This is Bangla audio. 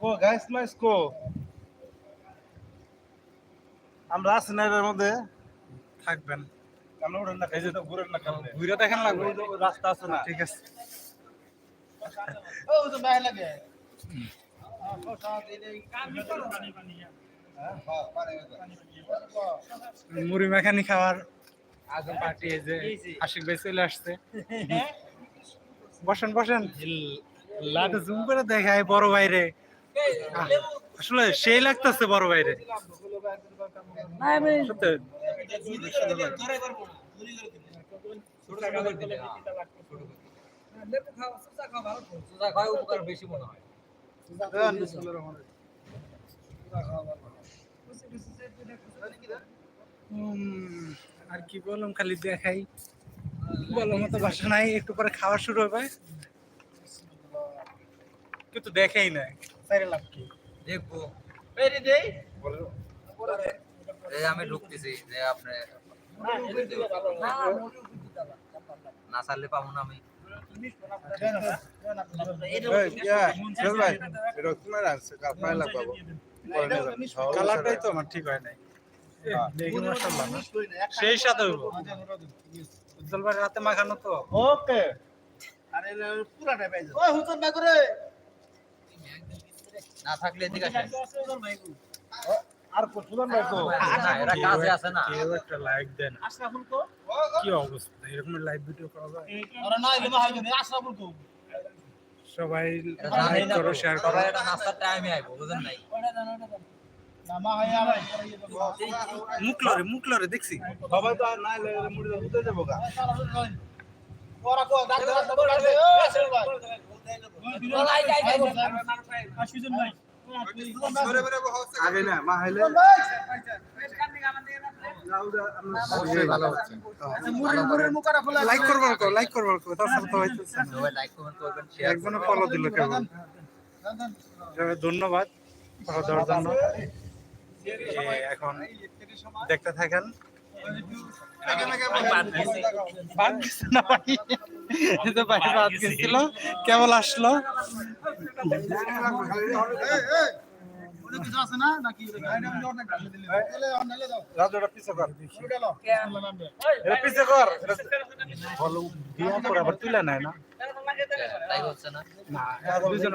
কো গাইস মাইস কো আমরা আছি না এর মধ্যে। থাকবেন। আমরা উড়েন না যে তো ঘুরেন না কামনে ঘুরে দেখেন লাগবে। রাস্তা আছে না? ঠিক আছে। ও তো বাইরে লাগে। মুড়ি মেখানি খাওয়ার আজম পার্টি এই যে আশিক ভাই চলে আসছে। বসেন বসেন। লাটু জুম করে দেখায় বড় বাইরে আসলে সেই লাগতেছে বড় বাইরে আর কি বললাম খালি দেখাই। বলার মতো বাসা নাই একটু পরে খাওয়া শুরু হবে। কিন্তু দেখাই নাই। চাইরে লাভ কি? দেখব। দেই। এই আমি ঢুকতেছি যে আপনি না ছাড়লে পাবো না আমি। কালারটাই তো আমার ঠিক হয় নাই। সেই সাথে উজ্জ্বল ভাই রাতে মাখানো তো। ওকে। আরে পুরাটা পাইছো ওই হুতন না করে। না থাকলে এদিকে আসেন। আর ভাই তো না এরা কাজে আছে না। কেউ একটা লাইক দেন আশরাফুল কো? কি অবস্থা? এরকম লাইভ ভিডিও করা যায়? আরে না দিন আশরাফুল কো? সবাই লাইক করো শেয়ার করো। এটা নাস্তার টাইমে আইবো বুঝেন নাই? নামা আর মুখ লরে দেখছি। সবাই তো আর না মুড়ি উঠে যাব গা। ওরা কো আগে না মা হাইলে লাইক তাছাড়া তো হইতেছে একজনে ফলো দিল কেবল। ধন্যবাদ দেওয়ার জন্য। এখন দেখতে থাকেন। বাদ গেছে না ভাই এই তো ভাই বাদ গেছিল কেবল আসলো তুলে নেয় না তাই হচ্ছে না না দুজন